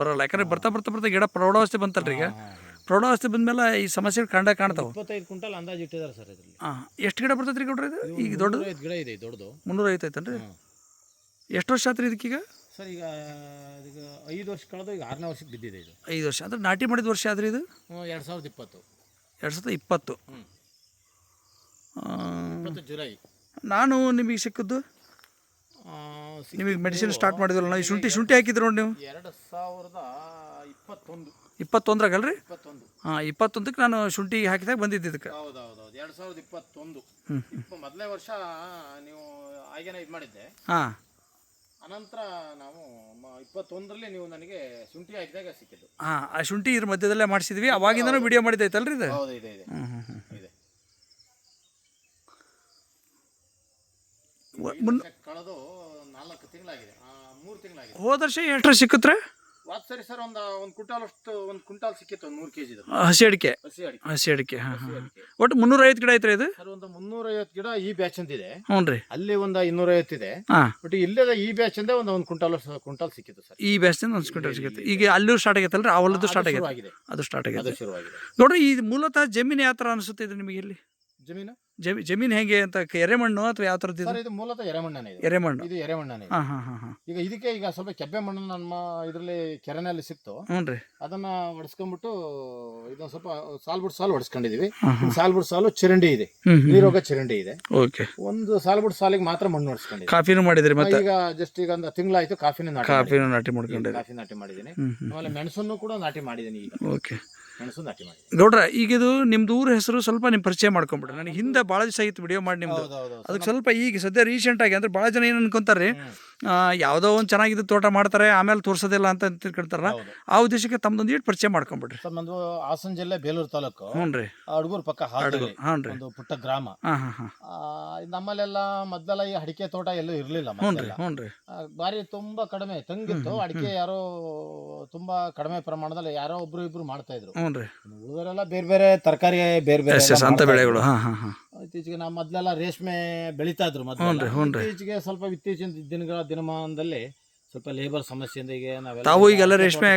ಬರಲ್ಲ. ಯಾಕಂದ್ರೆ ಬರ್ತಾ ಬರ್ತಾ ಬರ್ತಾ ಗಿಡ ಪ್ರೌಢಾವಸ್ಥೆ ಬಂತಲ್ರಿ ಈಗ. ಪ್ರೌಢಾವಸ್ಥೆ ಬಂದ್ಮೇಲೆ ಈ ಸಮಸ್ಯೆಗಳು ಕಂಡ ಕಾಣ್ತಾವ. ಇಪ್ಪತ್ತೈದು ಕ್ವಿಂಟಲ್ ಅಂದಾಜು ಇಟ್ಟಿದ್ದಾರೆ ಸರ್ ಇದರಲ್ಲಿ. ಹಾಂ ಎಷ್ಟು ಗಿಡ ಬರ್ತೈತ್ರಿ ಗೌಡ್ರಿ ಇದು? ಈಗ ದೊಡ್ಡ ಗಿಡ ಇದೆ ದೊಡ್ಡದು. ಮುನ್ನೂರ ಐತೈತೇನ್ರಿ ಎಷ್ಟು ವರ್ಷ ಆತ್ರಿ ಇದಕ್ಕೀಗ? ಸರ್ ಈಗ ಈಗ ಐದು ವರ್ಷ ಕಳೆದು ಈಗ ಆರನೇ ವರ್ಷಕ್ಕೆ ಬಿದ್ದಿದೆ ಇದು. ಐದು ವರ್ಷ. ಅಂದ್ರೆ ನಾಟಿ ಮಾಡಿದ ವರ್ಷ ಆದ್ರಿ ಇದು? ಎರಡು ಸಾವಿರದ ಇಪ್ಪತ್ತು. ಎರಡು ಸಾವಿರದ ಇಪ್ಪತ್ತು ಜುಲೈ. ನಾನು ನಿಮಗೆ ಸಿಕ್ಕಿದ್ದು ನಿಮಗೆ ಮೆಡಿಸಿನ್ ಸ್ಟಾರ್ಟ್ ಮಾಡಿದ್ರು ನಾವು ಈ ಶುಂಠಿ ಶುಂಠಿ ಹಾಕಿದ್ರು ನೋಡಿ ನೀವು. ಎರಡು ಸಾವಿರದ ಇಪ್ಪತ್ತೊಂದು. ಇಪ್ಪತ್ತೊಂದರಾಗಲ್ರಿ? ಇಪ್ಪತ್ತೊಂದು. ಹಾಂ ಇಪ್ಪತ್ತೊಂದಕ್ಕೆ ನಾನು ಶುಂಠಿ ಹಾಕಿದಾಗ ಬಂದಿದ್ದು ಇದಕ್ಕೆ. ಹೌದು ಹೌದು ಹೌದು ಎರಡು ಸಾವಿರದ ಇಪ್ಪತ್ತೊಂದು. ಮೊದಲನೇ ವರ್ಷ ನೀವು ಹಾಗೇನೇ ಇದು ಮಾಡಿದ್ದೆ. ಹಾಂ. ಅನಂತರ ನಾವು ಇಪ್ಪತ್ತೊಂದರಲ್ಲಿ ನೀವು ನನಗೆ ಶುಂಠಿ ಹಾಕಿದಾಗ ಸಿಕ್ಕಿದ್ದು. ಹಾಂ ಆ ಶುಂಠಿ ಇದ್ರ ಮಧ್ಯದಲ್ಲೇ ಮಾಡಿಸಿದ್ವಿ. ಅವಾಗಿಂದನೂ ವಿಡಿಯೋ ಮಾಡಿದ್ದೈತಲ್ರಿ ಇದು? ಹೌದು ಇದೆ ಇದೆ. ಹ್ಞೂ ಹ್ಞೂ ಹ್ಞೂ ಮುನ್ ಕಳೆದು ನಾಲ್ಕು ತಿಂಗಳಾಗಿದೆ. ಮೂರು ತಿಂಗಳಾಗಿದೆ. ಹೋದ ವರ್ಷ ಎಷ್ಟು ಸಿಕ್ಕತ್ರೆ? ವಾತ್ ಸರಿ ಸರ್ ಒಂದು ಒಂದು ಕ್ವಿಂಟಾಲ್ ಅಷ್ಟು ಒಂದು ಕ್ವಿಂಟಾಲ್ ಸಿಕ್ಕಿತ್ತು ಒಂದು ನೂರು ಕೆ ಜಿದು ಹಸಿ ಅಡಿಕೆ? ಹಸಿ ಅಡಿಕೆ. ಹಸಿ ಅಡಿಕೆ ಹಾಂ ಹಾಂ. ಒಟ್ಟು ಮುನ್ನೂರೈವತ್ತು ಗಿಡ ಐತ್ರಿ ಇದು? ಸರ್ ಒಂದು ಮುನ್ನೂರೈವತ್ತು ಗಿಡ ಈ ಬ್ಯಾಚ್ ಅಂತಿದೆ. ಹ್ಞೂ ರೀ. ಅಲ್ಲಿ ಒಂದು ಇನ್ನೂರೈವತ್ತು ಇದೆ. ಹಾಂ. ಬಟ್ ಇಲ್ಲದ ಈ ಬ್ಯಾಚ್ ಅಂದೇ ಒಂದು ಒಂದು ಕ್ವಿಂಟಾಲ್ ಕ್ವಿಂಟಾಲ್ ಸಿಕ್ಕಿತ್ತು ಸರ್. ಈ ಬ್ಯಾಚ್ದಿಂದ ಒಂದು ಕ್ವಿಂಟಲ್ ಸಿಗುತ್ತೆ ಈಗ ಅಲ್ಲೂ ಸ್ಟಾರ್ಟ್ ಆಗೈತಲ್ರಿ ರೀ? ಹೊಲದ್ದು ಸ್ಟಾರ್ಟ್ ಆಗೈತೆ. ಆಗಿದೆ ಅದು ಸ್ಟಾರ್ಟ್ ಆಗೈತೆ. ನೋಡಿ ಶುರುವಾಗಿದೆ. ನೋಡ್ರಿ ಈ ಮೂಲತಃ ಜಮೀನು ಯಾವ ಥರ ಅನಿಸುತ್ತೆ ಇದು ನಿಮಗೆ ಇಲ್ಲಿ? ಜಮೀನು? ಜಮೀನ್ ಜಮೀನು ಹೇಗೆ ಅಂತ ಕ- ಎರೆಮಣ್ಣು ಅಥವಾ ಯಾವ ತರದ ಸರ್ ಇದು ಮೂಲತಃ ಎರೆಮಣ್ಣನೇ ಇದು. ಎರೆಮಣ್ಣು. ಇದು ಎರೆಮಣ್ಣನೇ ಇದು. ಹಾಂ ಹಾಂ ಹಾಂ ಹಾಂ. ಈಗ ಇದಕ್ಕೆ ಈಗ ಸ್ವಲ್ಪ ಕೆಬ್ಬೆ ಮಣ್ಣು ನಮ್ಮ ಇದರಲ್ಲಿ ಕೆರೆನಲ್ಲಿ ಸಿಕ್ತು. ಹ್ಞೂ ರೀ. ಅದನ್ನ ಹೊಡ್ಸ್ಕೊಂಡ್ಬಿಟ್ಟು ಇದೊಂದು ಸ್ವಲ್ಪ ಸಾಲ್ ಬಿಟ್ಟು ಸಾಲು ಹೊಡ್ಸ್ಕೊಂಡಿದೀವಿ ಹಾಂ ಹಾಂ. ಸಾಲ್ ಚರಂಡಿ ಇದೆ. ಹ್ಞೂ ಹ್ಞೂ ನೀರೋಗ ಚರಂಡಿ ಇದೆ. ಓಕೆ. ಒಂದು ಸಾಲ್ ಬಿಟ್ಟು ಸಾಲಿಗೆ ಮಾತ್ರ ಮಣ್ಣು ಹೊಡ್ಸ್ಕೊಂಡಿದ್ದೀವಿ ಕಾಫಿನೂ ಮಾಡಿದ್ರಿ ಮತ್ತೆ? ಈಗ ಜಸ್ಟ್ ಈಗ ಒಂದು ತಿಂಗಳಾಯ್ತು ಕಾಫಿನ ನಾಟಿ ಕಾಫಿನೂ ನಾಟಿ ಮಾಡ್ಕೊಂಡಿರಿ ಕಾಫಿ ನಾಟಿ ಮಾಡಿದ್ದೀನಿ ಹ್ಞೂ ಹ್ಞೂ ಆಮೇಲೆ ಮೆಣಸನ್ನು ಕೂಡ ನಾಟಿ ಮಾಡಿದ್ದೀನಿ ಈಗ. ಓಕೆ. ಮೆಣಸು ನಾಟಿ ಮಾಡಿದ್ದೀನಿ ಗೌಡ್ರ ಈಗ ಇದು ನಿಮ್ದು ಊರ ಹೆಸರು ಸ್ವಲ್ಪ ನಿಮ್ಮ ಪರಿಚಯ ಮಾಡ್ಕೊಂಬಿಡ್ರಿ. ನನಗೆ ಹಿಂದೆ ಭಾಳ ದಿವಸ ಆಗಿತ್ತು ವಿಡಿಯೋ ಮಾಡಿ ನಿಮ್ದು. ಅದಕ್ಕೆ ಸ್ವಲ್ಪ ಈಗ ಸದ್ಯ ರೀಸೆಂಟ್ ಆಗಿ ಅಂದ್ರೆ ಭಾಳ ಜನ ಏನು ಅನ್ಕೊಂತಾರೆ ಯಾವುದೋ ಒಂದು ಚೆನ್ನಾಗಿದ್ದು ತೋಟ ಮಾಡ್ತಾರೆ ಆಮೇಲೆ ತೋರ್ಸೋದಿಲ್ಲ ಅಂತ ತಿಳ್ಕೊಳ್ತಾರಲ್ಲ ಆ ಉದ್ದೇಶಕ್ಕೆ ತಮ್ಮದೊಂದು ಇಟ್ಟು ಪರಿಚಯ ಮಾಡ್ಕೊಂಬಿಡ್ರಿ. ಸರ್ ಹಾಸನ ಜಿಲ್ಲೆ ಬೇಲೂರು ತಾಲೂಕು. ಹ್ಞೂ ರೀ. ಅಡ್ಗೂರು ಪಕ್ಕ ಹಾಡಲ್ಲಿ ಹ್ಞೂ ರೀ. ಒಂದು ಪುಟ್ಟ ಗ್ರಾಮ. ಹಾಂ ಹಾಂ ಹಾಂ. ಆ, ನಮ್ಮಲ್ಲೆಲ್ಲ ಮೊದಲೆಲ್ಲ ಈ ಅಡಿಕೆ ತೋಟ ಎಲ್ಲೂ ಇರಲಿಲ್ಲ ಹ್ಞೂ ರೀ ಹ್ಞೂ ರೀ. ಬಾರಿ ತುಂಬಾ ಕಡಿಮೆ ತಂಗಿತ್ತು ಅಡಿಕೆ ಯಾರೋ ತುಂಬಾ ಕಡಿಮೆ ಪ್ರಮಾಣದಲ್ಲಿ ಯಾರೋ ಒಬ್ರು ಇಬ್ರು ಮಾಡ್ತಾ ಇದ್ರು. ಹ್ಞೂ ರೀ. ಉಳಿದವರೆಲ್ಲ ಬೇರೆ ಬೇರೆ ತರಕಾರಿ ಬೇರೆ ಬೇರೆ ಎಲ್ಲ ಬೆಳೆಗಳು. ಹಾಂ ಹಾಂ ಹಾಂ. ಇತ್ತೀಚೆಗೆ ನಾವು ಮೊದಲೆಲ್ಲ ರೇಷ್ಮೆ ಬೆಳೀತಾ ಇದ್ರು ಮೊದಲು ಇತ್ತೀಚೆಗೆ ಸ್ವಲ್ಪ ಇತ್ತೀಚಿನ ದಿನಗಳ ದಿನಮಾನದಲ್ಲಿ ಸ್ವಲ್ಪ ಲೇಬರ್ ಸಮಸ್ಯೆಯಿಂದ ಈಗ ನಾವೆಲ್ಲ ತಾವು ಈಗೆಲ್ಲ ರೇಷ್ಮೆ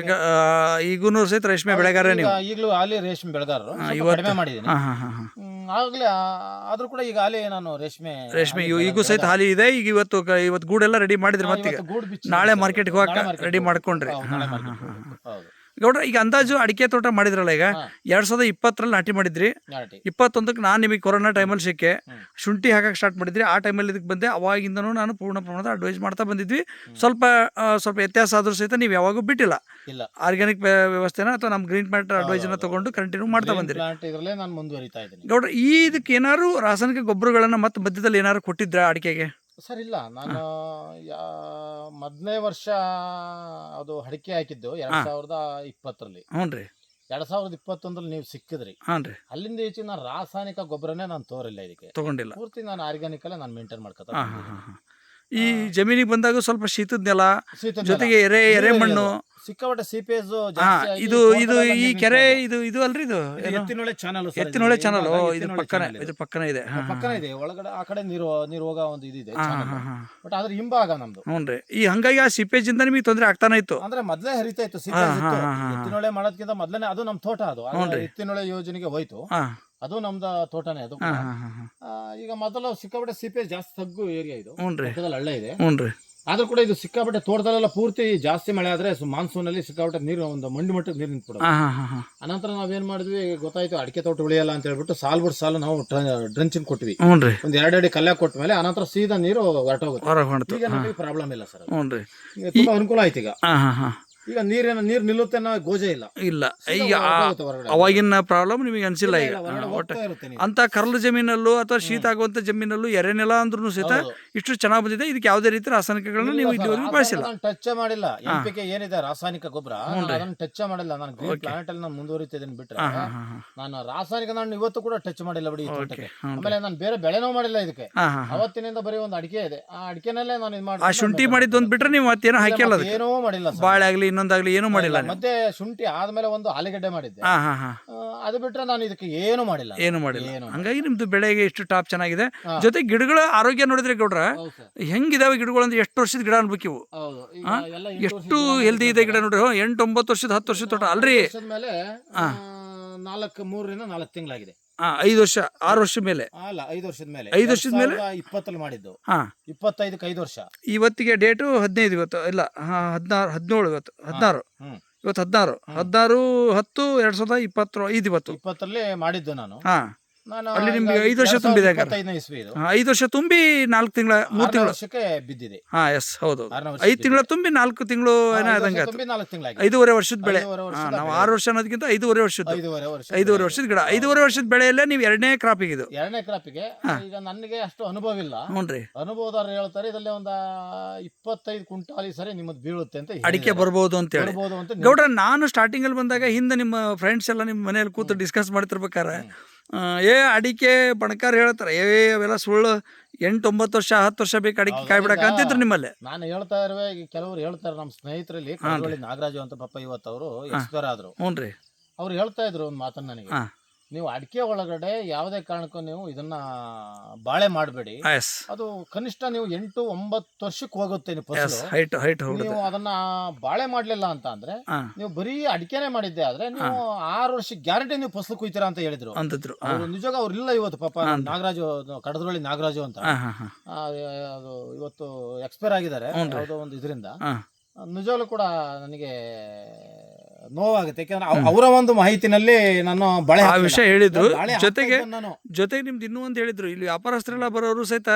ಈಗೂ ಸಹಿತ ರೇಷ್ಮೆ ಬೆಳೆಗಾರ ನೀವು ಈಗ ಈಗಲೂ ಹಾಲಿ ರೇಷ್ಮೆ ಬೆಳೆಗಾರರು ಸ್ವಲ್ಪ ಇವತ್ತು- ಕಡಿಮೆ ಮಾಡಿದ್ದೀನಿ ಹಾಂ ಹಾಂ ಹಾಂ ಹಾಂ. ಹ್ಮ್, ಆಗ್ಲೇ ಆ- ಆದ್ರೂ ಕೂಡ ಈಗ ಹಾಲಿ ನಾನು ರೇಷ್ಮೆ ರೇಷ್ಮೆ ಇವು- ಈಗೂ ಸಹಿತ ಹಾಲಿ ಇದೆ. ಈಗ ಇವತ್ತು ಕ- ಇವತ್ತು ಗೂಡೆಲ್ಲ ರೆಡಿ ಮಾಡಿದ್ರಿ ಮತ್ತೆ ಇವತ್ತು ಗೂಡು ಬಿಚ್ಚಿ ನಾಳೆ ಮಾರ್ಕೆಟ್ಗೆ ನಾಳೆ ಹೋಗಕ್ಕೆ ರೆಡಿ ಹೋಗ್ಬೇಕು. ಮಾಡ್ಕೊಂಡ್ರಿ. ಹೌದು, ನಾಳೆ ಹಾಂ ಹೋಗ್ಬೇಕು. ಹೌದು. ಗೌಡ್ರ ಈಗ ಅಂದಾಜು ಅಡಿಕೆ ತೋಟ ಮಾಡಿದ್ರಲ್ಲ ಈಗ. ಎರಡ್ ಸಾವಿರದ ಇಪ್ಪತ್ತರಲ್ಲಿ ನಾಟಿ ಮಾಡಿದ್ರಿ. ಇಪ್ಪತ್ತೊಂದಕ್ಕೆ ನಾನು ನಿಮಗೆ ಕೊರೋನಾ ಟೈಮಲ್ಲಿ ಸಿಕ್ಕೆ. ಶುಂಠಿ ಹಾಕಕ್ಕೆ ಸ್ಟಾರ್ಟ್ ಮಾಡಿದ್ರಿ. ಆ ಟೈಮಲ್ಲಿ ಇದಕ್ಕೆ ಬಂದೆ. ಅವಾಗಿಂದನೂ ನಾನು ಪೂರ್ಣ ಪ್ರಮಾಣದ ಅಡ್ವೈಸ್ ಮಾಡ್ತಾ ಬಂದಿದ್ವಿ. ಸ್ವಲ್ಪ ಸ್ವಲ್ಪ ವ್ಯತ್ಯಾಸ ಆದರೂ ಸಹಿತ ನೀವು ಯಾವಾಗೂ ಬಿಟ್ಟಿಲ್ಲ. ಇಲ್ಲ. ಆರ್ಗ್ಯಾನಿಕ್ ವ್ಯವಸ್ಥೆನ ಅಥವಾ ನಮ್ಮ ಗ್ರೀನ್ ಅಡ್ವೈಸ್ ಅನ್ನ ತಗೊಂಡು ಕಂಟಿನ್ಯೂ ಮಾಡ್ತಾ ಬಂದಿರಿ. ಪ್ಲಾಂಟ್ ಗೌಡ್ರ ಈ ಇದಕ್ಕೆ ಏನಾದ್ರು ರಾಸಾಯನಿಕ ಗೊಬ್ಬರಗಳನ್ನ ಮತ್ತೆ ಮಧ್ಯದಲ್ಲಿ ಏನಾದ್ರು ಕೊಟ್ಟಿದ್ರ ಅಡಿಕೆಗೆ? ಸರ್ ಇಲ್ಲ. ನಾನು ಮೊದಲನೇ ವರ್ಷ ಅದು ಅಡಿಕೆ ಹಾಕಿದ್ದು ಎರಡ್. ಸಾವಿರದ ಇಪ್ಪತ್ತರಲ್ಲಿ. ಹ್ಞೂ ರೀ. ಎರಡ್ ಸಾವಿರದ ಇಪ್ಪತ್ತೊಂದ್ರಲ್ಲಿ ನೀವು ಸಿಕ್ಕಿದ್ರಿ. ಹಾಂ ರೀ. ಅಲ್ಲಿಂದ ಈಚೆ ನಾನು ರಾಸಾಯನಿಕ ಗೊಬ್ಬರನೇ ನಾನು ತೋರಿಲ್ಲ ಇದಕ್ಕೆ. ತಗೊಂಡಿಲ್ಲ. ಪೂರ್ತಿ ನಾನು ಆರ್ಗ್ಯಾನಿಕ್ ಅಲ್ಲೇ ನಾನು ಮೇಂಟೈನ್ ಮಾಡ್ಕೊತ ಹಾಂ ಹಾಂ ಹಾಂ ಈ ಜಮೀನಿಗೆ ಬಂದಾಗ ಸ್ವಲ್ಪ ಶೀತದ ನೆಲ ಶೀತ ನೆಲ. ಜೊತೆಗೆ ಎರೆ ಎರೆ ಮಣ್ಣು. ಸಿಕ್ಕಾಪಟ್ಟೆ ಸಿಪೇಜ್ ಇದು ಇದು ಈ ಕೆರೆ ಇದು ಇದು ಅಲ್ರಿ ಇದು? ಎತ್ತಿನೊಳೆ ಚಾನಲ್ ಎತ್ತಿನೊಳೆ ಚಾನಲ್ ಇದು. ಪಕ್ಕನೆ ಇದು ಪಕ್ಕನೆ ಇದೆ. ಹಾ, ಇದೆ. ಒಳಗಡೆ ಆ ಕಡೆ ನೀರು ನೀರು ಹೋಗೋ ಒಂದು ಇದಿದೆ. ಬಟ್ ಅದ್ರ ಹಿಂಭಾಗ ನಮ್ದು. ಹ್ಞೂ ಈ ಹಂಗಾಗಿ ಆ ಸಿಪೇಜ್ ಇಂದ ನಿಮಗೆ ತೊಂದರೆ ಆಗ್ತಾನೆ ಇತ್ತು. ಅಂದ್ರೆ ಮೊದ್ಲೇ ಹರಿತಾ ಇತ್ತು ಸಿಪೇಜ್ ಇತ್ತು. ಎತ್ತಿನೊಳೆ ಮಾಡೋದಕ್ಕಿಂತ ಮೊದ್ಲನೇ ಅದು ನಮ್ ತೋಟ ಅದು. ಎತ್ತಿನೊಳೆ ಯೋಜನೆಗೆ ಹೋಯ್ತು. ಅದು ನಮ್ದು ತೋಟನೇ ಅದು ಈಗ ಮೊದಲು ಸಿಕ್ಕಾಪಟ್ಟೆ ಸಿಪೇಜ್ ಜಾಸ್ತಿ ತಗ್ಗು ಏರಿಯಾ ಇದು. ಹಳ್ಳ ಇದೆ. ಹ್ಞೂ ರೀ ಆದ್ರೂ ಕೂಡ ಇದು ಸಿಕ್ಕಾಪಟ್ಟೆ ತೋಟದಲ್ಲೆಲ್ಲ ಪೂರ್ತಿ ಜಾಸ್ತಿ ಮಳೆ ಆದ್ರೆ ಮಾನ್ಸೂನ್ ಅಲ್ಲಿ ಸಿಕ್ಕಾಪಟ್ಟೆ ನೀರು ಒಂದು ಮಂಡಿ ಮಟ್ಟಕ್ಕೆ ನೀರು ನಿಂತ್ಬಿಡೋದು ಹಾ ಅನಂತರ ನಾವೇನ್ ಮಾಡಿದ್ವಿ ಗೊತ್ತಾಯ್ತು ಅಡಿಕೆ ತೋಟ ಉಳಿಯಲ್ಲ ಅಂತ ಹೇಳ್ಬಿಟ್ಟು ಸಾಲ್ ಬಿಡ್ ಸಾಲು ನಾವು ಡ್ರಂಚಿನ್ ಕೊಟ್ವಿ. ಒಂದ್ ಎರಡು ಅಡಿ ಕಲ್ಯಾಕ್ ಕೊಟ್ಟ ಮೇಲೆ ಅನಂತರ ಸೀದಾ ನೀರು ಹೊರಟೋಗುತ್ತೆ. ಈಗ ನಮಗೆ ಪ್ರಾಬ್ಲಮ್ ಇಲ್ಲ ಸರ್ ತುಂಬಾ ಅನುಕೂಲ ಆಯ್ತು ಈಗ. ಈಗ ನೀರಿನ ನೀರ್ ನಿಲ್ಲುತ್ತೆ ಅನ್ನೋ ಗೋಜೆ ಇಲ್ಲ. ಇಲ್ಲ. ಈಗ ಹೊರಗಡೆ. ಅವಾಗಿನ ಪ್ರಾಬ್ಲಮ್ ನಿಮಗೆ ಅನ್ಸಿಲ್ಲ ಈಗ. ಇಲ್ಲ, ಹೊರಗಡೆ ಹಾ, ಒಟ್ಟು ಹೋಗ್ತಾ ಇರುತ್ತೆ ನೀರು. ಅಂತ ಕರಳು ಜಮೀನಲ್ಲೂ ಅಥವಾ ಶೀತ ಆಗುವಂತ ಜಮೀನಲ್ಲೂ ಎರೆನೆಲ ಅಂದ್ರೂ ಸಹಿತ ಇಷ್ಟು ಚೆನ್ನಾಗಿ ಬಂದಿದೆ. ಇದಕ್ಕೆ ಯಾವುದೇ ರೀತಿ ರಾಸಾಯನಿಕಗಳನ್ನ ನೀವು ಇಲ್ಲಿವರೆಗೂ ಬಳಸಿಲ್ಲ. ಟಚ್ ಮಾಡಿಲ್ಲ. ಪಿ ಕೆ ಏನಿದೆ ರಾಸಾಯನಿಕ ಗೊಬ್ಬರ ಅದನ್ನ ಟಚ್ ಮಾಡಿಲ್ಲ. ನಾನು ಗ್ರೀನ್ ಪ್ಲಾನೆಟ್ ಅಲ್ಲಿ ನಾನು ಮುಂದುವರಿತಿದ್ದೀನಿ ಬಿಟ್ರೆ ಹಾ ಹಾ ಹಾ ಹಾ. ನಾನು ರಾಸಾಯನಿಕ ನಾನು ಇವತ್ತು ಕೂಡ ಟಚ್ ಮಾಡಿಲ್ಲ ಬಿಡಿ ಈ ತೋಟಕ್ಕೆ. ಹ್ಞೂ ಆಮೇಲೆ ನಾನು ಬೇರೆ ಬೆಳೆನೂ ಮಾಡಿಲ್ಲ ಇದಕ್ಕೆ. ಹಾ ಹಾ ಹಾ. ಅವತ್ತಿನಿಂದ ಬರೀ ಒಂದು ಅಡಿಕೆ ಇದೆ. ಆ ಅಡಿಕೆನಲ್ಲೇ ನಾನು ಇದು ಆ ಶುಂಠಿ ಮಾಡಿದ್ದು ಒಂದು ಬಿಟ್ರೆ ನೀವು ಮತ್ತೇನೋ ಹಾಕಿಲ್ಲ ಅದಕ್ಕೆ. ಏನೂ ಮಾಡಿಲ್ಲ ಸರ್. ಬಾಳೆ ಆಗಲಿ ಇನ್ನೊಂದಾಗ್ಲಿ ಏನು ಮಾಡಿಲ್ಲ ನೀವು? ಮತ್ತೆ ಶುಂಠಿ ಆದ್ಮೇಲೆ ಒಂದು ಆಲೂಗಡ್ಡೆ ಮಾಡಿದ್ದೆ. ಹಾ ಹಾ ಹಾ. ಆ, ಅದು ಬಿಟ್ರೆ ನಾನು ಇದಕ್ಕೆ ಏನು ಮಾಡಿಲ್ಲ. ಏನು ಮಾಡಿಲ್ಲ. ಏನು ಹಂಗಾಗಿ ನಿಮ್ದು ಬೆಳೆಗೆ ಇಷ್ಟು ಟಾಪ್ ಚೆನ್ನಾಗಿದೆ. ಹಾ. ಜೊತೆ ಗಿಡಗಳ ಆರೋಗ್ಯ ನೋಡಿದ್ರೆ ಗೌಡ್ರ ಹೌದು ಸರ್. ಹೆಂಗಿದಾವೆ ಗಿಡಗಳು ಅಂದ್ರೆ ಎಷ್ಟು ವರ್ಷದ ಗಿಡ ಅನ್ಬೇಕು ಇವು? ಹೌದು. ಈಗ ಆ? ಎಲ್ಲ ಎಷ್ಟು ಹೆಲ್ದಿ ಇದೆ ಗಿಡ ನೋಡ್ರಿ. ಹ್ಞೂ, ಎಂಟು ಒಂಬತ್ತು ವರ್ಷದ ಹತ್ತು ವರ್ಷದ ತೋಟ. ಅಲ್ರಿ. ಮೇಲೆ ನಾಲ್ಕು ಮೂರರಿಂದ ನಾಲ್ಕು ತಿಂಗಳಾಗಿದೆ. ಹಾ ಐದು ವರ್ಷ ಆರು ವರ್ಷ ಮೇಲೆ. ಅಲ್ಲ ಐದು ವರ್ಷದ ಮೇಲೆ. ಐದು ವರ್ಷದ ಮೇಲೆ? ಇಪ್ಪತ್ತಲ್ಲಿ ಮಾಡಿದ್ದು. ಹಾ. ಇಪ್ಪತ್ತೈದಕ್ಕೆ ಐದು ವರ್ಷ. ಇವತ್ತಿಗೆ ಡೇಟು ಹದಿನೈದು ಇವತ್ತು ಇಲ್ಲ ಹದಿನಾರು ಹದಿನೇಳು ಇವತ್ತು ಹದಿನಾರು. ಇವತ್ತು ಹದಿನಾರು. ಹದಿನಾರು ಹತ್ತು ಎರಡ್ ಸಾವಿರದ ಇಪ್ಪತ್ತು ಐದು ಇವತ್ತು. ಇಪ್ಪತ್ತರಲ್ಲಿ ಮಾಡಿದ್ದು ನಾನು. ಹಾ. ನಾನು ಅಲ್ಲಿ ನಿಮ್ಗೆ ಐದು ವರ್ಷ ತುಂಬಿದೆ ಹಾಗಾದ್ರೆ. ಇಪ್ಪತ್ತೈದನೇ ಇಸ್ವಿ ಇದು. ಹಾ, ಐದು ವರ್ಷ ತುಂಬಿ ನಾಲ್ಕು ತಿಂಗಳ ಮೂರು ಆರನೇ ತಿಂಗಳು. ವರ್ಷಕ್ಕೆ ಬಿದ್ದಿದೆ. ಹಾ ಎಸ್ ಹೌದು ಆರನೇ ವರ್ಷ ಐದು ತಿಂಗಳ ತುಂಬಿ ನಾಲ್ಕು ತಿಂಗಳು ಏನೋ ಆದಂಗೆ ಆಯ್ತು. ತುಂಬಿ ನಾಲ್ಕು ತಿಂಗಳಾಗಿದೆ. ಐದೂವರೆ ವರ್ಷದ ಬೆಳೆ. ಐದೂವರೆ ಹಾ, ವರ್ಷದ ನಾವು. ಆರು ವರ್ಷ ಅನ್ನೋದಕ್ಕಿಂತ ಐದೂವರೆ ವರ್ಷದ್ದು. ಐದೂವರೆ ವರ್ಷ ಐದೂವರೆ ವರ್ಷದ ಗಿಡ. ಐದೂವರೆ ವರ್ಷದ ಬೆಳೆಯಲ್ಲೇ ನೀವು ಎರಡನೇ ಕ್ರಾಪ್ ಇದು. ಎರಡನೇ ಕ್ರಾಪಿಗೆ ಈಗ ನನಗೆ ಅಷ್ಟು ಅನುಭವ ಇಲ್ಲ. ಹ್ಞೂ ರೀ. ಅನುಭವದಾರರು ಹೇಳ್ತಾರೆ ಇದರಲ್ಲಿ ಒಂದ ಇಪ್ಪತ್ತೈದು ಕುಂಟಾಲಿ ಸರಿ ನಿಮ್ಮದು ಬೀಳುತ್ತೆ ಅಂತ ಅಡಿಕೆ ಬರ್ಬೋದು ಅಂತೇಳಿ ಬರ್ಬೋದು ಅಂತ ಗೌಡ್ರ ನಾನು ಸ್ಟಾರ್ಟಿಂಗ್ ಅಲ್ಲಿ ಬಂದಾಗ ಹಿಂದೆ ನಿಮ್ಮ ಫ್ರೆಂಡ್ಸ್ ಎಲ್ಲ ನಿಮ್ಮ ಮನೆಯಲ್ಲಿ ಕೂತು ಡಿಸ್ಕಸ್ ಮಾಡ್ತಿರ್ಬೇಕಾರೆ ಏ ಅಡಿಕೆ ಬಣಕಾರ ಹೇಳ್ತಾರೆ. ಏ ಅವೆಲ್ಲ ಸುಳ್ಳು. ಎಂಟು ಒಂಬತ್ತು ವರ್ಷ ಹತ್ತು ವರ್ಷ ಬೇಕು ಅಡಿಕೆ ಕಾಯಿ ಬಿಡಕ ಅಂತಿದ್ರು ನಿಮ್ಮಲ್ಲಿ. ನಾನು ಹೇಳ್ತಾ ಇರುವೆ ಈಗ ಕೆಲವರು ಹೇಳ್ತಾರೆ ನಮ್ಮ ಸ್ನೇಹಿತರಲ್ಲಿ ನಾಗರಾಜು ಅಂತ ಪಾಪ ಇವತ್ತು ಅವರು ಎಕ್ಸ್ಪೈರ್ ಆದ್ರು. ಹ್ಞೂ ರೀ ಅವ್ರು ಹೇಳ್ತಾ ಇದ್ರು ಒಂದು ಮಾತನ್ನ ನನಗೆ. ನೀವು ಅಡಿಕೆ ಒಳಗಡೆ ಯಾವುದೇ ಕಾರಣಕ್ಕೂ ನೀವು ಇದನ್ನ ಬಾಳೆ ಮಾಡಬೇಡಿ. ಎಸ್ ಅದು ಕನಿಷ್ಠ ನೀವು ಎಂಟು ಒಂಬತ್ತು ವರ್ಷಕ್ಕೆ ಹೋಗುತ್ತೆ ನೀವು ಎಸ್ ಫಸಲು ಹೈಟ್ ಹೈಟ್ ಹೊಡೆದು ನೀವು ಅದನ್ನ ಬಾಳೆ ಮಾಡ್ಲಿಲ್ಲ ಅಂತ ಅಂದ್ರೆ ಹಾಂ. ನೀವು ಬರೀ ಅಡಿಕೆನೆ ಮಾಡಿದ್ದೆ ಆದ್ರೆ ನೀವು ಆರು ವರ್ಷ ಗ್ಯಾರಂಟಿ ನೀವು ಫಸಲು ಕುಯ್ತೀರಾ ಅಂತ ಹೇಳಿದ್ರು. ಅಂತಿದ್ರು ಹಾಂ. ಅವ್ರು ನಿಜವಾಗ ಅವ್ರು ಇಲ್ಲ ಇವತ್ತು ಪಾಪ ನಾಗರಾಜು ಅದು ಕಡದ್ರೊಳ್ಳಿ ನಾಗರಾಜು ಅಂತ. ಹಾಂ ಹಾಂ ಹಾಂ. ಆ, ಅದು ಇವತ್ತು ಎಕ್ಸ್ಪೈರ್ ಆಗಿದ್ದಾರೆ. ಯಾವುದೋ ಒಂದು ಇದರಿಂದ. ಹಾಂ. ನಿಜವಾಗ್ಲೂ ಕೂಡ ನನಗೆ ನೋವಾಗುತ್ತೆ. ಯಾಕಂದ್ರೆ ಅವ್- ಅವರ ಒಂದು ಮಾಹಿತಿನಲ್ಲಿ ನಾನು ಬಳೆ ಆ ಹಾಕ್ಲಿಲ್ಲ. ವಿಷಯ ಹೇಳಿದ್ರು. ಬಾಳೆ ಹಾಕ್ತಾ ಜೊತೆಗೆ ನಾನು. ಜೊತೆಗೆ ನಿಮ್ದು ಇನ್ನೂ ಒಂದು ಹೇಳಿದ್ರು. ಇಲ್ಲಿ ವ್ಯಾಪಾರಸ್ಥರೆಲ್ಲ ಬರೋರು ಸಹಿತ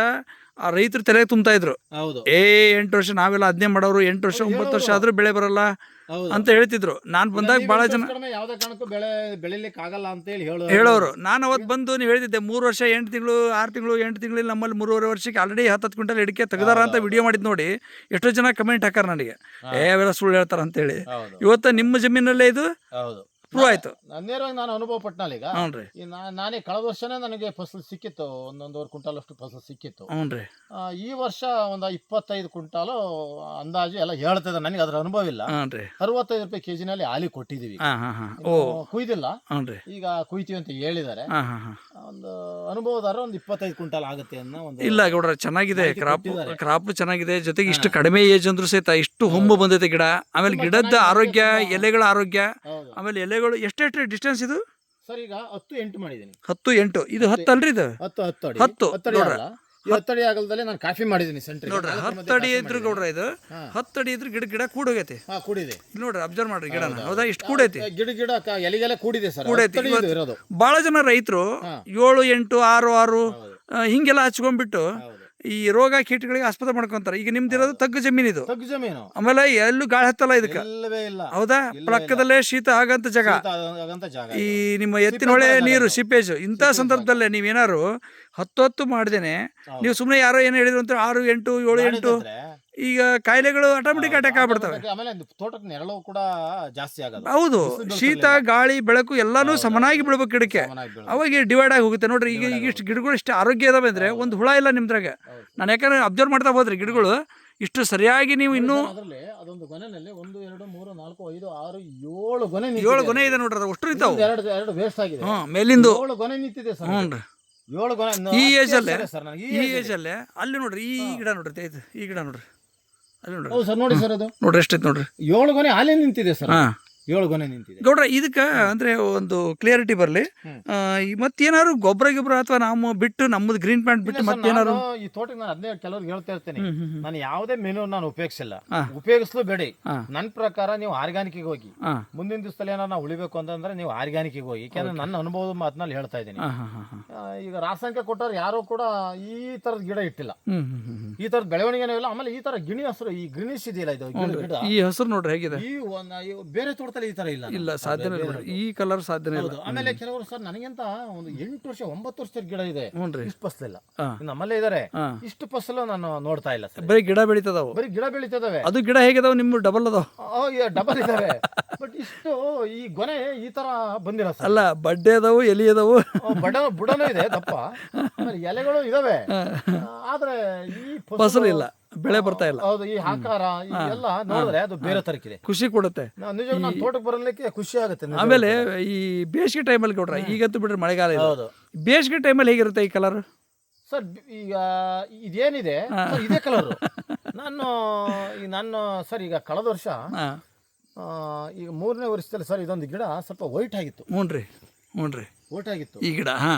ಆ ರೈತರು ತಲೆ ತುಂಬ್ತಾ ಇದ್ರು. ಹೌದು. ಏ ಎಂಟು ವರ್ಷ ನಾವೆಲ್ಲ ಅದ್ನೇ ಮಾಡೋರು ಎಂಟು ವರ್ಷ ಒಂಬತ್ತು ವರ್ಷ ಆದ್ರೂ ಬೆಳೆ ಬರಲ್ಲ ಹೌದು. ಅಂತ ಹೇಳ್ತಿದ್ರು. ನಾನು ಬಂದಾಗ ಬಹಳ ಜನ ಕಡಿಮೆ ಯಾವುದೇ ಕಾರಣಕ್ಕೂ ಬೆಳೆ ಬೆಳಿಲಿಕ್ಕೆ ಆಗಲ್ಲ ಅಂತ ಹೇಳಿ ಹೇಳೋರು. ಹೇಳೋರು. ನಾನು ಅವತ್ತು ಬಂದು ನೀವು ಹೇಳಿದ್ದೆ ಮೂರು ವರ್ಷ ಎಂಟು ತಿಂಗಳು ಆರು ತಿಂಗಳು ಎಂಟು ತಿಂಗಳು ನಮ್ಮಲ್ಲಿ ಮೂರುವರೆ ವರ್ಷಕ್ಕೆ ಆಲ್ರೆಡಿ ಹತ್ತು ಕ್ವಿಂಟಲ್ ಅಡಿಕೆ ತೆಗ್ದಾರ ಅಂತ ವಿಡಿಯೋ ಮಾಡಿದ್ ನೋಡಿ ಎಷ್ಟೋ ಜನ ಕಮೆಂಟ್ ಹಾಕಾರ ನನಗೆ. ಏ ಅವೆಲ್ಲ ಸುಳ್ಳು ಹೇಳ್ತಾರ ಅಂತ ಹೇಳಿ ಇವತ್ತು ನಿಮ್ಮ ಜಮೀನಲ್ಲೇ ಇದು? ಹೌದು. ಪ್ರೂವ್ ಆಯ್ತು ನಾನ್ ನೇರವಾಗಿ ನಾನು ಅನುಭವ ಪಟ್ನಲ್ಲ ಈಗ. ಈ ನಾ- ನಾನೇ ಕಳೆದ ವರ್ಷನೇ ನನಗೆ ಫಸಲು ಸಿಕ್ಕಿತ್ತು ಒಂದೊಂದೂವರೆ ಕ್ವಿಂಟಾಲ್ ಅಷ್ಟು ಫಸಲು ಸಿಕ್ಕಿತ್ತು. ಆ, ಈ ವರ್ಷ ಒಂದು ಇಪ್ಪತ್ತೈದು ಕ್ವಿಂಟಾಲು ಅಂದಾಜು ಎಲ್ಲ ಹೇಳ್ತದೆ ನನಗೆ ಅದ್ರ ಅನುಭವ ಇಲ್ಲ. ಹ್ಞೂ ರೀ. ಅರವತ್ತೈದು ರೂಪಾಯಿ ಕೆಜಿನಲ್ಲಿ ಹಾಲಿ ಕೊಟ್ಟಿದೀವಿ ಹಾಂ ಹಾಂ ಹಾಂ. ಓ. ಇನ್ನು ಕುಯ್ದಿಲ್ಲ ಈಗ ಕುಯ್ತೀವಿ ಅಂತ ಹೇಳಿದ್ದಾರೆ. ಹಾಂ ಹಾಂ ಹಾಂ. ಒಂದು ಅನುಭವದಾರ ಒಂದು ಇಪ್ಪತ್ತೈದು ಕ್ವಿಂಟಾಲ್ ಆಗುತ್ತೆ ಅನ್ನೋ ಒಂದು ಇಲ್ಲ ಗೌಡ್ರ ಚೆನ್ನಾಗಿದೆ. ಕ್ರಾಪ್ ಕೊಟ್ಟಿದ್ದಾರೆ. ಕ್ರಾಪ್ ಚೆನ್ನಾಗಿದೆ. ಜೊತೆಗೆ ಇಷ್ಟು ಕಡಿಮೆ ಏಜ್ ಅಂದ್ರೂ ಸಹಿತ ಇಷ್ಟು ಹೊಂಬು ಬಂದೈತೆ ಗಿಡ. ಆಮೇಲೆ ಗಿಡದ ಆರೋಗ್ಯ ಎಲೆಗಳ ಆರೋಗ್ಯ ಆಮೇಲೆ ಎಲೆಗಳು ಎಷ್ಟೆಷ್ಟು ಡಿಸ್ಟೆನ್ಸ್ ಇದು? ಸರ್ ಈಗ ಹತ್ತು ಎಂಟು ಮಾಡಿದ್ದೀನಿ. ಹತ್ತು ಎಂಟು. ಇದು ಹತ್ತು ಅಲ್ರಿ ಇದು? ಹತ್ತು ಹತ್ತು ಅಡಿ. ಹತ್ತು, ನೋಡ್ರ. ಹತ್ತಡಿ ಆಗಲ್ದಲ್ಲೇ ನಾನು ಕಾಫಿ ಮಾಡಿದ್ದೀನಿ ಸೆಂಟ್ರಿ ನೋಡ್ರಿ ಹತ್ತಡಿ ಇದ್ರು ಗೌಡ್ರ ಇದು. ಹತ್ತಡಿ ಇದ್ರು ಗಿಡ ಗಿಡ ಕೂಡೋಗೈತಿ. ಹಾ ಕೂಡಿದೆ. ನೋಡ್ರಿ ಅಬ್ಸರ್ವ್ ಮಾಡ್ರಿ ಗಿಡನ. ಹೌದಾ ಇಷ್ಟು ಕೂಡೈತಿ. ಗಿಡ ಗಿಡ ಎಲೆಗೆಲ್ಲ ಕೂಡಿದೆ ಸರ್. ಕೂಡೈತಿ. ಬಹಳ ಜನ ರೈತರು. ಏಳು ಎಂಟು ಆರು ಆರು ಹಿಂಗೆಲ್ಲ ಹಚ್ಕೊಂಡ್ಬಿಟ್ಟು ಈ ರೋಗ ಕೀಟಗಳಿಗೆ ಆಸ್ಪದ ಮಾಡ್ಕೊಂತಾರೆ. ಈಗ ನಿಮ್ದಿರೋದು ತಗ್ಗು ಜಮೀನು ಇದು. ತಗ್ಗು ಜಮೀನು. ಆಮೇಲೆ ಎಲ್ಲೂ ಗಾಳಿ ಹತ್ತಲ್ಲ ಇದಕ್ಕೆ? ಇಲ್ಲವೇ ಇಲ್ಲ. ಹೌದಾ? ಪಕ್ಕದಲ್ಲೇ ಶೀತ ಆಗಂತ ಜಾಗ. ಈ ನಿಮ್ಮ ಎತ್ತಿನ ಹೊಳೆ ನೀರು ಸಿಪೇಜ್ ಸಿಪ್ಪೇಜ್ ಇಂಥ ಸಂದರ್ಭದಲ್ಲೇ ನೀವೇನಾರು ಹತ್ತು ಹತ್ತು ಮಾಡ್ದೇನೆ. ನೀವು ಸುಮ್ಮನೆ ಯಾರೋ ಏನು ಹೇಳಿದ್ರು ಅಂತ ಆರು ಎಂಟು ಏಳು ಎಂಟು. ಈಗ ಕಾಯಿಲೆಗಳು ಆಟೋಮೆಟಿಕ್ ಅಟ್ಯಾಕ್ ಆಗ್ಬಿಡ್ತವೆ. ಆಮೇಲೆ ತೋಟಕ್ಕೆ ನೆರಳು ಕೂಡ ಜಾಸ್ತಿ ಆಗೋದು. ಹೌದು. ಶೀತ ಗಾಳಿ ಬೆಳಕು ಎಲ್ಲಾನು ಸಮನಾಗಿ ಬಿಡ್ಬೇಕು ಗಿಡಕ್ಕೆ. ಅವಾಗ ಡಿವೈಡ್ ಆಗಿ ಹೋಗುತ್ತೆ. ನೋಡ್ರಿ ಈಗ ಈಗ ಇಷ್ಟು ಗಿಡಗಳು ಇಷ್ಟು ಆರೋಗ್ಯ ಇದಾವೆ ಅಂದ್ರೆ ಒಂದು ಹುಳ ಇಲ್ಲ ನಿಮ್ದ್ರಾಗ. ನಾನು ಯಾಕಂದ್ರೆ ಅಬ್ಸರ್ವ್ ಮಾಡ್ತಾ ಹೋದ್ರಿ ಗಿಡಗಳು ಇಷ್ಟು ಸರಿಯಾಗಿ ನೀವು ಇನ್ನೂ ಅದರಲ್ಲಿ ಅದೊಂದು ಗೊನೆನಲ್ಲಿ ಒಂದು ಎರಡು ಮೂರು ನಾಲ್ಕು ಐದು ಆರು ಏಳು ಗೊನೆ ಏಳು ಗೊನೆ ಇದೆ ನೋಡ್ರಿ ಅದು ಅಷ್ಟು ಇದ್ದಾವೆ ಎರಡು ಎರಡು ವೇಸ್ಟ್ ಆಗಿದೆ. ಹ್ಞೂ ಮೇಲಿಂದು ಏಳು ಗೊನೆ ನಿಂತಿದೆ ಸರ್ ಹ್ಞೂ ರೀ. ಏಳು ಗೊನೆ ಈ ಏಜ್ ಅಲ್ಲೇ ಸರ್ ನನಗೆ ಈ ಏಜಲ್ಲೇ ಅಲ್ಲೇ. ಅಲ್ಲಿ ನೋಡ್ರಿ ಈ ಗಿಡ ನೋಡ್ರಿ ಈ ಗಿಡ ನೋಡ್ರಿ. ಹೌದು ಸರ್ ನೋಡಿ ಸರ್ ಅದು. ನೋಡ್ರಿ ಎಷ್ಟೈತೆ ನೋಡ್ರಿ. ಏಳು ಗೊನೆ ಹಾಲೇ ನಿಂತಿದೆ ಸರ್. ಹಾ. ಏಳು ಗೊನೆ ನಿಂತಿದೆ. ಗೌಡ್ರ ಇದಕ್ಕೆ ಅಂದ್ರೆ ಒಂದು ಕ್ಲಿಯರಿಟಿ ಬರಲಿ. ಮತ್ತೇನಾದ್ರು ಗೊಬ್ಬರ ಗಿಬ್ಬರ ಅಥವಾ ನಾವು ಬಿಟ್ಟು ನಮ್ಮದು ಗ್ರೀನ್ ಪ್ಯಾಂಟ್ ಬಿಟ್ಟು ಮತ್ತೇನಾದ್ರು ಈ ತೋಟಕ್ಕೆ ನಾನು ಅದನ್ನೇ ಕೆಲವ್ರಿಗೆ ಹೇಳ್ತಾ ಇರ್ತೇನೆ. ನಾನು ಯಾವುದೇ ಮೆನು ನಾನು ಉಪಯೋಗಿಸಿಲ್ಲ. ಉಪಯೋಗಿಸ್ಲು ಬೇಡಿ. ನನ್ನ ಪ್ರಕಾರ ನೀವು ಆರ್ಗ್ಯಾನಿಕ್ಗೆ ಹೋಗಿ. ಮುಂದಿನ ದಿವಸದಲ್ಲಿ ಏನಾರ ನಾವು ಉಳಿಬೇಕು ಅಂತಂದ್ರೆ ನೀವು ಆರ್ಗ್ಯಾನಿಕ್ಗೆ ಹೋಗಿ. ಯಾಕಂದ್ರೆ ನನ್ನ ಅನುಭವದ ಮಾತನಲ್ಲಿ ಹೇಳ್ತಾ ಇದ್ದೀನಿ. ಈಗ ರಾಸಾಯನಿಕ ಕೊಟ್ಟವ್ರು ಯಾರು ಕೂಡ ಈ ತರದ ಗಿಡ ಇಟ್ಟಿಲ್ಲ. ಈ ತರದ ಬೆಳವಣಿಗೆನೂ ಇಲ್ಲ. ಆಮೇಲೆ ಈ ತರ ಗಿಣಿ ಹಸಿರು ಈ ಗ್ರೀನಿಶ್ ಇದೆಯಲ್ಲ ಇದು ಗಿಡ. ಈ ಹಸಿರು ನೋಡ್ರಿ ಹೇಗಿದೆ. ಈ ಬೇರೆ ಈ ಬೇರೆ ಈ ತರ ಇಲ್ಲ ಇಲ್ಲ ಸಾಧ್ಯನೇ ಇಲ್ಲ. ಈ ಕಲರ್ ಸಾಧ್ಯನೇ ಇಲ್ಲ. ಹೌದು ಆಮೇಲೆ ಕೆಲವರು ಸರ್ ನನಗಿಂತ ಒಂದು ಎಂಟು ವರ್ಷ ಒಂಬತ್ತು ವರ್ಷದ ಗಿಡ ಇದೆ. ಹ್ಞೂ ರೀ. ಇಷ್ಟು ಫಸಲಿಲ್ಲ ಹಾ. ನಮ್ಮಲ್ಲೇ ಇದಾರೆ. ಹಾ. ಇಷ್ಟು ಫಸಲು ನಾನು ನೋಡ್ತಾ ಇಲ್ಲ ಸರ್. ಬರೀ ಗಿಡ ಬೆಳೀತದಾವು. ಬರೀ ಗಿಡ ಬೆಳೀತಿದಾವೆ. ಅದು ಗಿಡ ಹೇಗಿದಾವ? ನಿಮ್ಮ ಡಬಲ್ ಅದಾವ ಡಬಲ್ ಇದಾವೆ. ಬಟ್ ಇಷ್ಟು ಈ ಗೊನೆ ಈ ತರ ಬಂದಿಲ್ಲ ಸರ್. ಅಲ್ಲ ಬಡ್ಡೆ ಅದಾವು ಎಲಿ ಅದಾವು. ಆ, ಬಡ ಬುಡನೂ ಇದೆ ದಪ್ಪ. ಆಮೇಲೆ ಎಲೆಗಳು ಇದಾವೆ. ಆ, ಆದ್ರೆ ಈ ಫಸಲು ಇಲ್ಲ. ಬೆಳೆ ಬರ್ತಾ ಇಲ್ಲ. ಹೌದು ಈ ಆಕಾರ ಎಲ್ಲ ನೋಡಿದ್ರೆ ಅದು ಬೇರೆ ತರಕಿದೆ ಖುಷಿ ಕೊಡುತ್ತೆ. ನಾನು ನಿಜವಾಗಿ ನಾವು ತೋಟಕ್ಕೆ ಬರಲಿಕ್ಕೆ ಖುಷಿ ಆಗುತ್ತೆ. ಆಮೇಲೆ ಈ ಬೇಸಿಗೆ ಟೈಮಲ್ಲಿ ಕೊಡ್ರೆ ಈಗಂತೂ ಬಿಡ್ರಿ ಮಳೆಗಾಲ ಹೌದು. ಬೇಸಿಗೆ ಟೈಮಲ್ಲಿ ಹೇಗಿರುತ್ತೆ ಈ ಕಲರ್ ಸರ್ ಈಗ ಇದೇನಿದೆ ಇದೇ ಕಲರ್ ನಾನು ಈಗ ನಾನು ಸರ್ ಈಗ ಕಳೆದ ವರ್ಷ ಈಗ ಮೂರನೇ ವರ್ಷದಲ್ಲಿ ಸರ್ ಇದೊಂದು ಗಿಡ ಸ್ವಲ್ಪ ವೈಟ್ ಆಗಿತ್ತು. ಹ್ಞೂ ರೀ ಹ್ಞೂ ರೀ ವೈಟ್ ಆಗಿತ್ತು. ಈ ಗಿಡ ಹಾಂ.